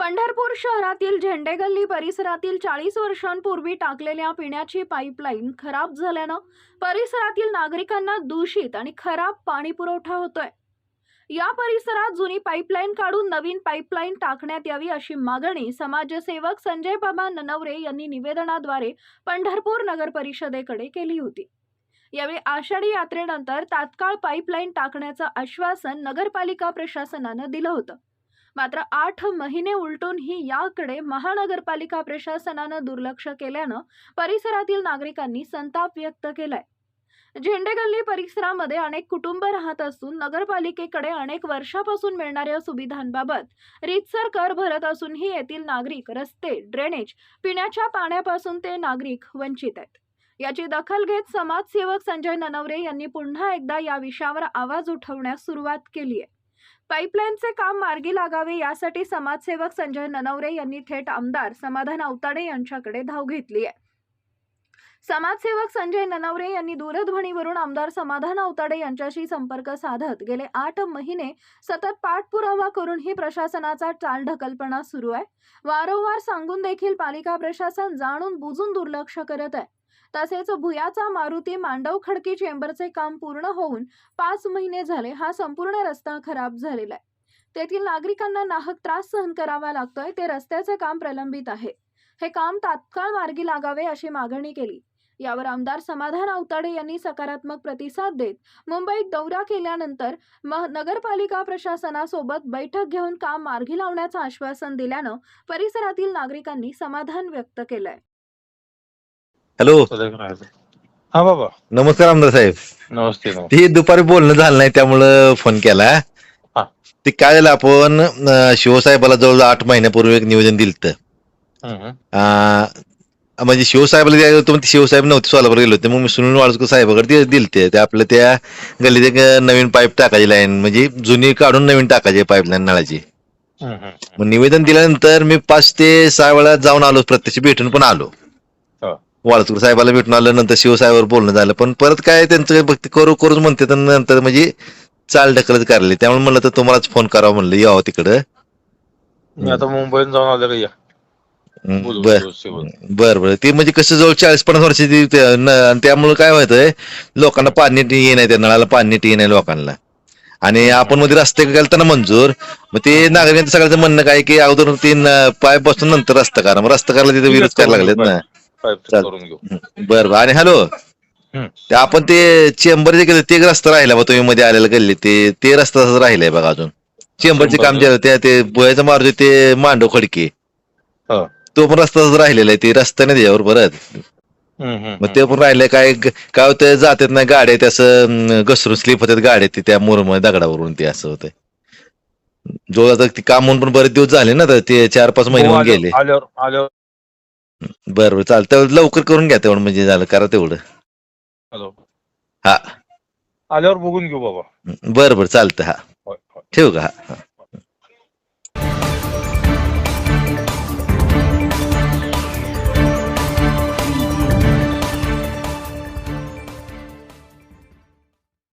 पंढरपूर शहरातील झेंडेगल्ली परिसरातील चाळीस वर्षांपूर्वी टाकलेल्या पिण्याची पाईपलाईन खराब झाल्यानं परिसरातील नागरिकांना दूषित आणि खराब पाणी पुरवठा होतोय. या परिसरात जुनी पाईपलाईन काढून नवीन पाईपलाईन टाकण्यात यावी अशी मागणी समाजसेवक संजय बाबा ननवरे यांनी निवेदनाद्वारे पंढरपूर नगर परिषदेकडे केली होती. यावेळी आषाढी यात्रेनंतर तात्काळ पाईपलाईन टाकण्याचं आश्वासन नगरपालिका प्रशासनानं दिलं होतं. मात्र आठ महिने उलटूनही याकडे महानगरपालिका प्रशासनानं दुर्लक्ष केल्यानं परिसरातील नागरिकांनी संताप व्यक्त केलाय. झेंडेगल्ली परिसरामध्ये अनेक कुटुंब राहत असून नगरपालिकेकडे अनेक वर्षापासून मिळणाऱ्या सुविधांबाबत रीतसर कर भरत असूनही येथील नागरिक रस्ते ड्रेनेज पिण्याच्या पाण्यापासून ते नागरिक वंचित आहेत. याची दखल घेत समाजसेवक संजय ननवरे यांनी पुन्हा एकदा या विषयावर आवाज उठवण्यास सुरुवात केली आहे. पाईपलाईनचे काम मार्गी लागावे यासाठी समाजसेवक संजय ननवरे यांनी थेट आमदार समाधान अवताडे यांच्याकडे धाव घेतली आहे. समाजसेवक संजय ननवरे यांनी दूरध्वनीवरून आमदार समाधान अवताडे यांच्याशी संपर्क साधत गेले आठ महिने सतत पाठपुरावा करूनही प्रशासनाचा चालढकलपणा सुरू आहे. वारंवार सांगून देखील पालिका प्रशासन जाणून बुजून दुर्लक्ष करत आहे. तसेच भुयाचा मारुती मांडव खडकी चेंबरचे काम पूर्ण होऊन पाच महिने झाले हा संपूर्ण रस्ता खराब झालेला आहे. तेथील नागरिकांना नाहक त्रास सहन करावा लागतोय ते रस्त्याचे काम प्रलंबित आहे. हे काम तात्काळ मार्गी लागावे अशी मागणी केली. यावर आमदार समाधान अवताडे यांनी सकारात्मक प्रतिसाद देत मुंबईत दौरा केल्यानंतर नगरपालिका प्रशासनासोबत बैठक घेऊन काम मार्गी लावण्याचं आश्वासन दिल्यानं परिसरातील नागरिकांनी समाधान व्यक्त केलंय. हॅलो. हा बाबा. नमस्कार आमदार साहेब. नमस्ते ते दुपारी बोलणं झालं नाही त्यामुळं फोन केला. ते काय झालं आपण शिवसाहेबाला जवळ आठ महिन्यापूर्वी एक निवेदन दिलं हम्म. म्हणजे शिवसाहेबाला होतं ते शिवसाहेब नव्हते सोलापूर गेले होते. मग मी सुनील वाळसकर साहेबाकडे ते दिलते ते. आपलं त्या गल्लीत एक नवीन पाईप टाकायची लाईन म्हणजे जुनी काढून नवीन टाकायची पाईपलाईन नळाची. हम्म, हम्म. मग निवेदन दिल्यानंतर मी पाच ते सहा वेळा जाऊन आलो प्रत्यक्ष भेटून पण आलो. हो. वाळतूर साहेबाला भेटून आलं नंतर शिवसाहेबावर बोलणं झालं. पण परत काय त्यांचं फक्त करू करूच म्हणते तर नंतर म्हणजे चाल ढकलत करायला त्यामुळे म्हणलं तर तुम्हालाच फोन करावा म्हणलं यावं तिकडं. मी आता मुंबईत जाऊन आलो का या. बोलू, बर. बोलू. बर बर. ते म्हणजे कसं जवळ चाळीस पन्नास वर्षाची ते- न- आणि त्यामुळे काय होतंय लोकांना पाणी नीट ये नाही त्या नळाला पाणी नीट ये नाही लोकांना. आणि आपण मध्ये रस्ते केलता ना मंजूर मग ते नागरिकांचं सगळ्याचं म्हणणं काय की अगोदर तीन पाईप बसून नंतर रस्ता करा. मग रस्ता करायला तिथे विरोध करायला लागलेत ना. करून घेऊ. बर बर. आणि हॅलो हम्म. ते आपण ते चेंबर जे केलं ते एक रस्ता राहिला बा तुम्ही मध्ये आलेला गल्ली. ते ते रस्ता तसाच राहिलाय बघा अजून. चेंबरचे काम जे होते ते बोयाचं मारुती ते मांडव खडकी. हो. तो पण रस्ता तसाच राहिलेला आहे ते रस्ता नाही त्याच्यावर परत. हम्म, हम्म, मग ते पण राहिलंय काय काय होतं जातात ना गाड्या ते असं अं, घसरून स्लिप होतात गाड्या ते त्या मुरम दगडावरून ते असं होतंय. जो आता ते काम म्हणून पण बरेच दिवस झाले ना ते चार पाच महिने हो, होऊन आल्यावर- गेले. आल्यावर आल्यावर बरं बरं चालतं लवकर करून घ्या तेवढं म्हणजे झालं करा तेवढं. हॅलो. हा. आल्यावर बघून घेऊ बाबा. बरं बरं चालतं हा. होय होय. ठेवू का? हा.